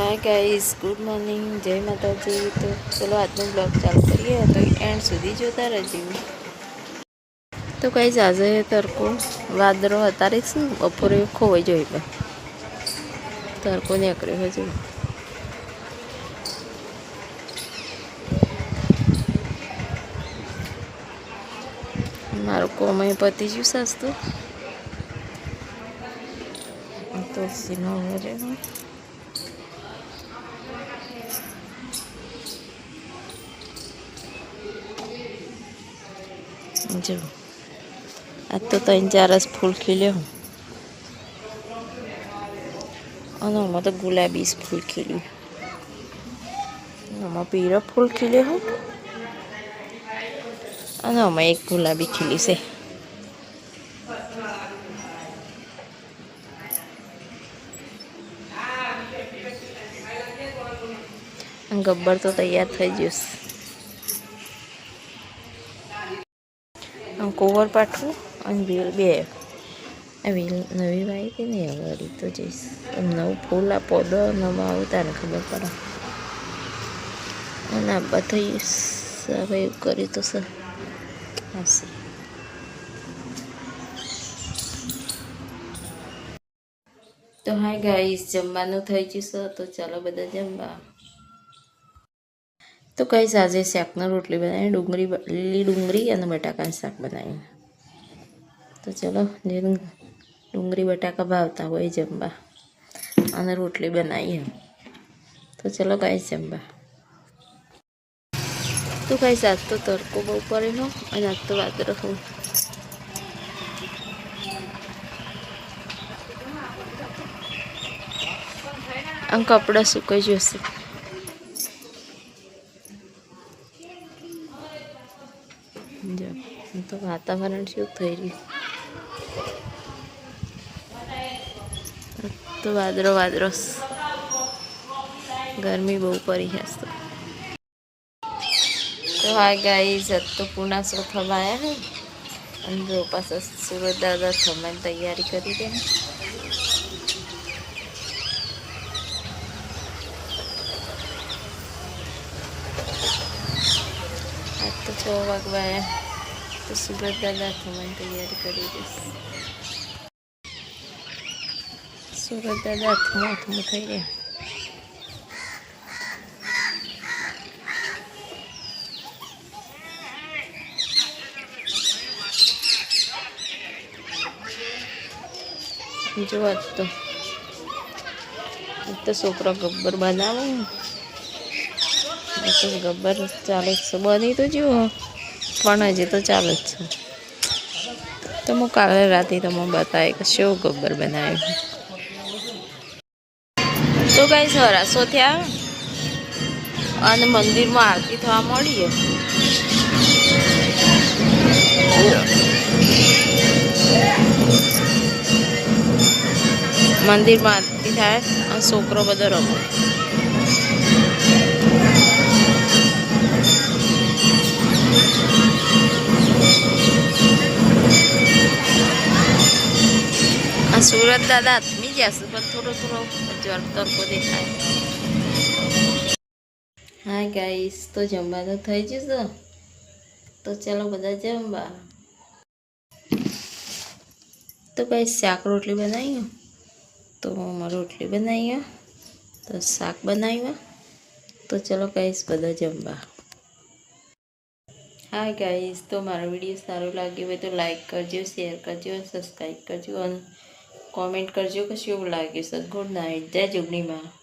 Hi guys good morning જય માતાજી. તો ચલો આજનો બ્લોગ ચાલુ કરીએ. તો એન્ડ સુધી જોતા રહેજો. તો કઈ આજે તરકો વાદળો અત્યારે શું? બપોરે ખોવાઈ જોઈ તરકો નીકળ્યો હજુ મારું કોમય પતિ ગયું સસ્તું તુલસીનો વરે જો આ તો ત્રણ ચાર જ ફૂલ ખીલ્યો અને આમાં તો ગુલાબી જ ફૂલ ખીલ્યું. આમાં પીળો ફૂલ ખીલ્યો હું. અને આમાં એક ગુલાબી ખીલી છે. ગબ્બર તો તૈયાર થઈ ગયું કોવર પાઠવું અને વેલ બે. આ નવી વાવી કે નહીં વળી તો જઈશ. એમ નવું ફૂલ આ પોદો નવા આવતા ને ખબર પડે. અને આ બધા હવે એવું કર્યું તો સર. હશે તો હાય ગાઈસ જમવાનું થઈ ગયું સર તો ચાલો બધા જમવા. તો કઈ આજે શાકના રોટલી બનાવી ડુંગળી લીલી ડુંગળી અને બટાકાનું શાક બનાવ્યું તો ચલો, જે ડુંગળી બટાકા ભાવતા હોય જમવા અને રોટલી બનાવીએ તો ચલો કઈ જમવા. તો કઈ આજ તો તડકો બહુ પડ્યો અને આજ તો વાત રહું આમ કપડાં સુકાઈ જશે. જો તો વાતાવરણ શું થઈ રહ્યું? તો વાદળો વાદળો. ગરમી બહુ પડી હશે તો. તો ગાઈ જત તો પૂના સો આવ્યા ને. અને જો પાછા સુરત દાદા થવાની તૈયારી કરી દે તો છ તો સુરત દાદા થવાની તૈયારી કરી દઈશ સુરત દાદા હાથમાં હાથમાં થઈ રહ્યા જોવા તો. તો છોકરો ગબ્બર બનાવો તો ગબ્બર ચાલે છે. બની તો જુઓ. પણ હજી તો ચાલે જ છે. તો હું કાલે રાતે તમને બતાવે કે શું ગબ્બર બનાવ્યું તો કઈ સરાસો થયા. અને મંદિરમાં આરતી થવા મળીએ મંદિરમાં આરતી થાય અને છોકરો બધો રમે. સુરત દાદા મી ગયા છે, પણ થોડો થોડો જળ તડકો દેખાય. હા ગાઈસ તો જમવાનું થઈ જશે. તો ચાલો બધા જમવા. તો ભાઈ શાક રોટલી બનાવી તો અમારે રોટલી બનાવી. તો શાક બનાવ્યા. તો ચલો કહીશ બધા જમવા. હા ગાઈસ તો મારો વીડિયો સારો લાગ્યો હોય તો લાઈક કરજો શેર કરજો સબસ્ક્રાઈબ કરજો અને કોમેન્ટ કરજો કે શું લાગ્યું સર ગુડ નાઇટ. જય જોગણીમાં